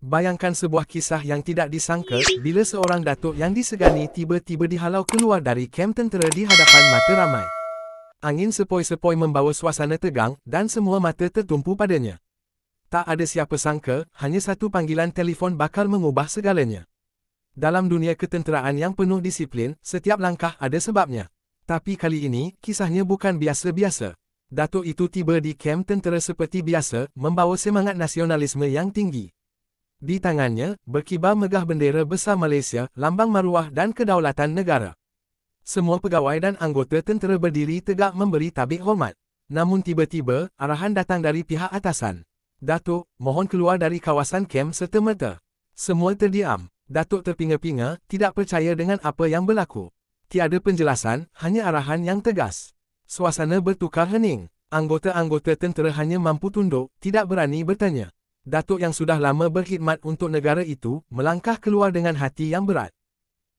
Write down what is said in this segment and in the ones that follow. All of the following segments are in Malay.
Bayangkan sebuah kisah yang tidak disangka bila seorang datuk yang disegani tiba-tiba dihalau keluar dari kem tentera di hadapan mata ramai. Angin sepoi-sepoi membawa suasana tegang dan semua mata tertumpu padanya. Tak ada siapa sangka, hanya satu panggilan telefon bakal mengubah segalanya. Dalam dunia ketenteraan yang penuh disiplin, setiap langkah ada sebabnya. Tapi kali ini, kisahnya bukan biasa-biasa. Datuk itu tiba di kem tentera seperti biasa, membawa semangat nasionalisme yang tinggi. Di tangannya, berkibar megah bendera besar Malaysia, lambang maruah dan kedaulatan negara. Semua pegawai dan anggota tentera berdiri tegak memberi tabik hormat. Namun tiba-tiba, arahan datang dari pihak atasan. Datuk, mohon keluar dari kawasan kem serta-merta. Semua terdiam. Datuk terpinga-pinga, tidak percaya dengan apa yang berlaku. Tiada penjelasan, hanya arahan yang tegas. Suasana bertukar hening. Anggota-anggota tentera hanya mampu tunduk, tidak berani bertanya. Datuk yang sudah lama berkhidmat untuk negara itu, melangkah keluar dengan hati yang berat.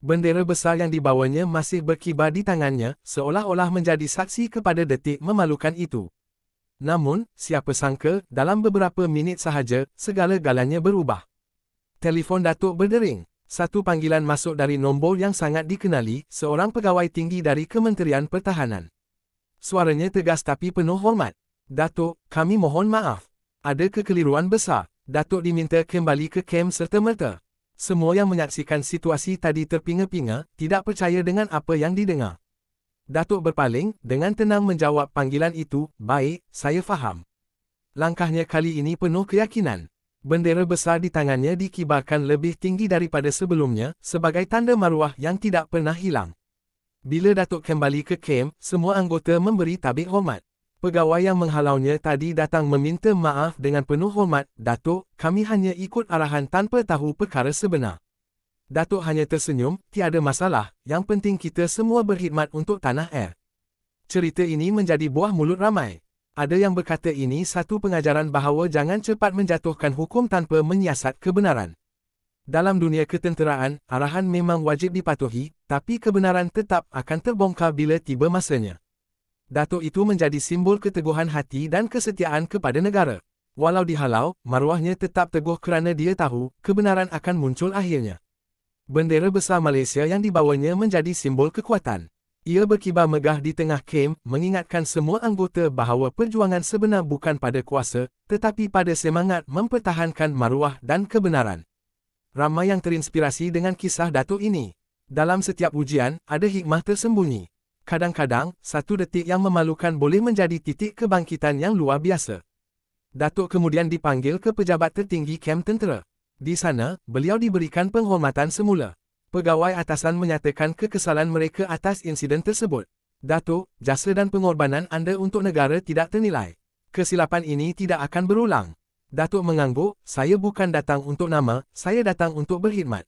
Bendera besar yang dibawanya masih berkibar di tangannya, seolah-olah menjadi saksi kepada detik memalukan itu. Namun, siapa sangka, dalam beberapa minit sahaja, segala-galanya berubah. Telefon Datuk berdering. Satu panggilan masuk dari nombor yang sangat dikenali, seorang pegawai tinggi dari Kementerian Pertahanan. Suaranya tegas tapi penuh hormat. Datuk, kami mohon maaf. Ada kekeliruan besar. Datuk diminta kembali ke kem serta-merta. Semua yang menyaksikan situasi tadi terpinga-pinga, tidak percaya dengan apa yang didengar. Datuk berpaling, dengan tenang menjawab panggilan itu, baik, saya faham. Langkahnya kali ini penuh keyakinan. Bendera besar di tangannya dikibarkan lebih tinggi daripada sebelumnya, sebagai tanda maruah yang tidak pernah hilang. Bila Datuk kembali ke kem, semua anggota memberi tabik hormat. Pegawai yang menghalaunya tadi datang meminta maaf dengan penuh hormat, Datuk, kami hanya ikut arahan tanpa tahu perkara sebenar. Datuk hanya tersenyum, tiada masalah, yang penting kita semua berkhidmat untuk tanah air. Cerita ini menjadi buah mulut ramai. Ada yang berkata ini satu pengajaran bahawa jangan cepat menjatuhkan hukum tanpa menyiasat kebenaran. Dalam dunia ketenteraan, arahan memang wajib dipatuhi, tapi kebenaran tetap akan terbongkar bila tiba masanya. Datuk itu menjadi simbol keteguhan hati dan kesetiaan kepada negara. Walau dihalau, maruahnya tetap teguh kerana dia tahu, kebenaran akan muncul akhirnya. Bendera besar Malaysia yang dibawanya menjadi simbol kekuatan. Ia berkibar megah di tengah kem, mengingatkan semua anggota bahawa perjuangan sebenar bukan pada kuasa, tetapi pada semangat mempertahankan maruah dan kebenaran. Ramai yang terinspirasi dengan kisah Datuk ini. Dalam setiap ujian, ada hikmah tersembunyi. Kadang-kadang, satu detik yang memalukan boleh menjadi titik kebangkitan yang luar biasa. Datuk kemudian dipanggil ke pejabat tertinggi kem tentera. Di sana, beliau diberikan penghormatan semula. Pegawai atasan menyatakan kekesalan mereka atas insiden tersebut. Datuk, jasa dan pengorbanan anda untuk negara tidak ternilai. Kesilapan ini tidak akan berulang. Datuk mengangguk, saya bukan datang untuk nama, saya datang untuk berkhidmat.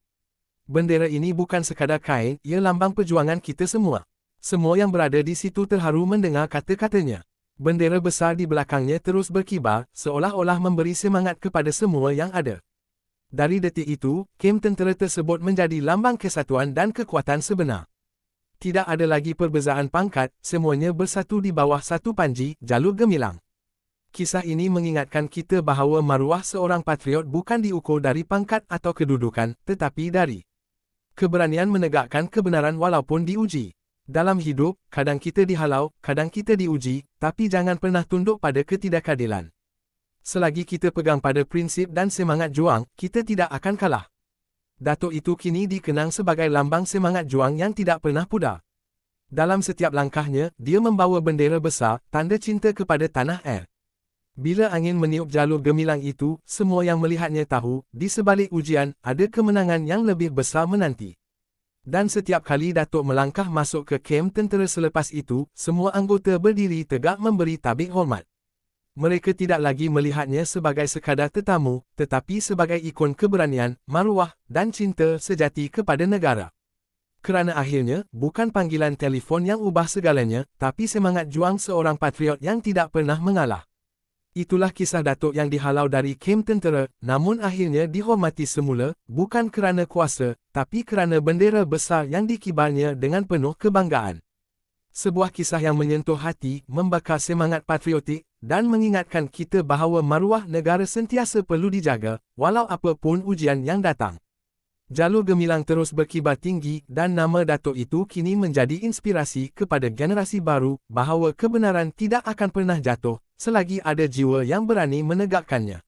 Bendera ini bukan sekadar kain, ia lambang perjuangan kita semua. Semua yang berada di situ terharu mendengar kata-katanya. Bendera besar di belakangnya terus berkibar, seolah-olah memberi semangat kepada semua yang ada. Dari detik itu, kem tentera tersebut menjadi lambang kesatuan dan kekuatan sebenar. Tidak ada lagi perbezaan pangkat, semuanya bersatu di bawah satu panji, jalur gemilang. Kisah ini mengingatkan kita bahawa maruah seorang patriot bukan diukur dari pangkat atau kedudukan, tetapi dari keberanian menegakkan kebenaran walaupun diuji. Dalam hidup, kadang kita dihalau, kadang kita diuji, tapi jangan pernah tunduk pada ketidakadilan. Selagi kita pegang pada prinsip dan semangat juang, kita tidak akan kalah. Datuk itu kini dikenang sebagai lambang semangat juang yang tidak pernah pudar. Dalam setiap langkahnya, dia membawa bendera besar, tanda cinta kepada tanah air. Bila angin meniup jalur gemilang itu, semua yang melihatnya tahu, di sebalik ujian, ada kemenangan yang lebih besar menanti. Dan setiap kali Datuk melangkah masuk ke kem tentera selepas itu, semua anggota berdiri tegak memberi tabik hormat. Mereka tidak lagi melihatnya sebagai sekadar tetamu, tetapi sebagai ikon keberanian, maruah, dan cinta sejati kepada negara. Kerana akhirnya, bukan panggilan telefon yang ubah segalanya, tapi semangat juang seorang patriot yang tidak pernah mengalah. Itulah kisah Datuk yang dihalau dari kem tentera, namun akhirnya dihormati semula, bukan kerana kuasa, tapi kerana bendera besar yang dikibarnya dengan penuh kebanggaan. Sebuah kisah yang menyentuh hati, membakar semangat patriotik, dan mengingatkan kita bahawa maruah negara sentiasa perlu dijaga, walau apapun ujian yang datang. Jalur gemilang terus berkibar tinggi dan nama Datuk itu kini menjadi inspirasi kepada generasi baru bahawa kebenaran tidak akan pernah jatuh selagi ada jiwa yang berani menegakkannya.